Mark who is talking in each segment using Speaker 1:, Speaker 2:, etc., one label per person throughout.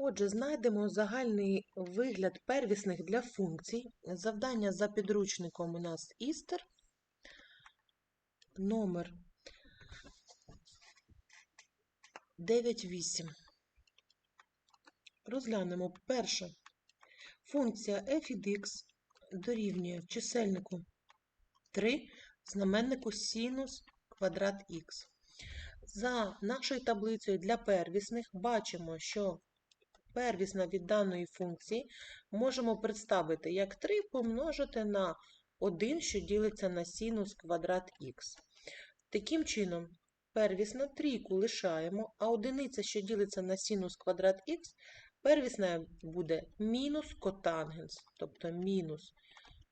Speaker 1: Отже, знайдемо загальний вигляд первісних для функцій. Завдання за підручником у нас істер. Номер 9.8. Розглянемо перше. Функція f від x дорівнює чисельнику 3, знаменнику синус квадрат х. За нашою таблицею для первісних бачимо, що первісна від даної функції можемо представити як 3 помножити на 1, що ділиться на синус квадрат х. Таким чином, первісна трійку лишаємо, а одиниця, що ділиться на синус квадрат х, первісна буде мінус котангенс, тобто мінус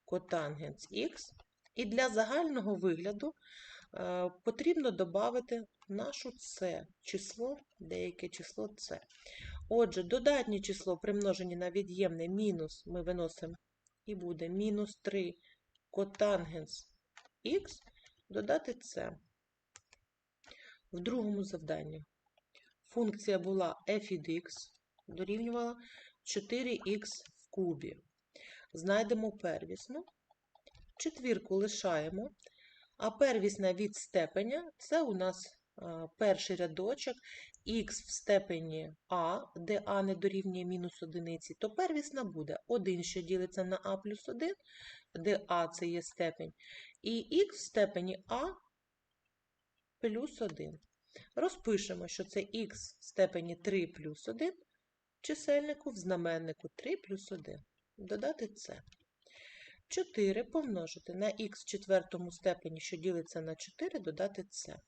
Speaker 1: котангенс х. І для загального вигляду е, потрібно додати нашу С, число, деяке число С. Отже, додатнє число примножені на від'ємне мінус ми виносимо і буде мінус 3 котангенс х додати С. В другому завданні функція була f від x дорівнювала 4х в кубі. Знайдемо первісну, четвірку лишаємо, а первісна від степеня це у нас перший рядочок х в степені а, де а не дорівнює мінус одиниці, то первісна буде 1, що ділиться на а плюс 1, де а це є степень, і х в степені а плюс 1. Розпишемо, що це х в степені 3 плюс 1, чисельнику в знаменнику 3 плюс 1. Додати це. 4 помножити на х в четвертому степені, що ділиться на 4, додати це.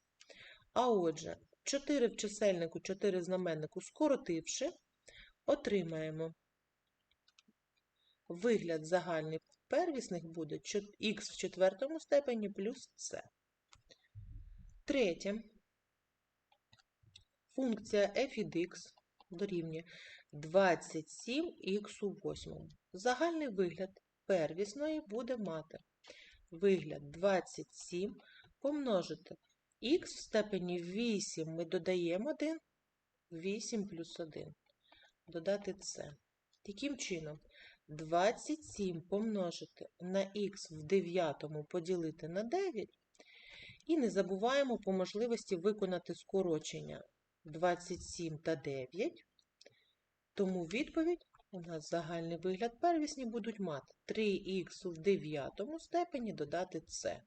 Speaker 1: А отже, 4 в чисельнику, 4 в знаменнику, скоротивши, отримаємо вигляд загальний первісних буде х в четвертому степені плюс це. Третє. Функція f від x дорівнює 27х у восьмому. Загальний вигляд первісної буде мати вигляд 27 помножити х в степені 8 ми додаємо 1, 8 плюс 1. Додати це. Таким чином, 27 помножити на х в 9 поділити на 9. І не забуваємо по можливості виконати скорочення 27 та 9. Тому відповідь у нас загальний вигляд первісні будуть мати 3х в 9 степені додати це.